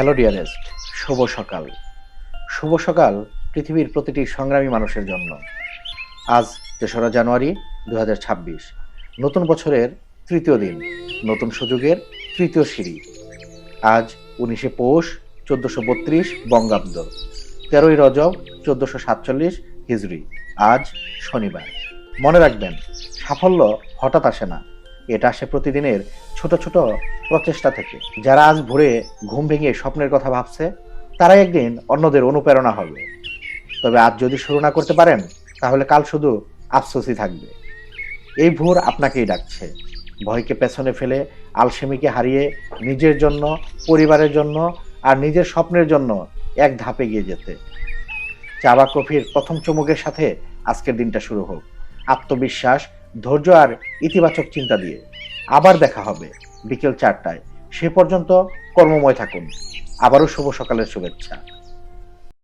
Hello dearest শুভ সকাল। শুভ সকাল পৃথিবীর প্রতিটি সংগ্রামী মানুষের জন্য। আজ তেসরা জানুয়ারি দু হাজার ছাব্বিশ, নতুন বছরের তৃতীয় দিন, নতুন সুযোগের তৃতীয় সিঁড়ি। আজ উনিশে পৌষ চোদ্দোশো বত্রিশ বঙ্গাব্দ, তেরোই রজব চোদ্দোশো সাতচল্লিশ হিজড়ি। আজ শনিবার। মনে রাখবেন, সাফল্য হঠাৎ আসে না। এটা আসে প্রতিদিনের ছোট ছোট প্রচেষ্টা থেকে। যারা আজ ভোরে ঘুম ভেঙে স্বপ্নের কথা ভাবছে, তারাই একদিন অন্যদের অনুপ্রেরণা হবে। তবে আজ যদি শুরু না করতে পারেন, তাহলে কাল শুধু আফসোসই থাকবে। এই ভোর আপনাকেই ডাকছে। ভয়কে পেছনে ফেলে, আলসেমিকে হারিয়ে নিজের জন্য, পরিবারের জন্য আর নিজের স্বপ্নের জন্য এক ধাপে গিয়ে যেতে। চা বা কফির প্রথম চুমুকের সাথে আজকের দিনটা শুরু হোক। আত্মবিশ্বাস ধৈর্য আর ইতিবাচক চিন্তা দিয়ে। আবার দেখা হবে বিকেল চারটায়। সে পর্যন্ত কর্মময় থাকুন। আবারও শুভ সকালের শুভেচ্ছা।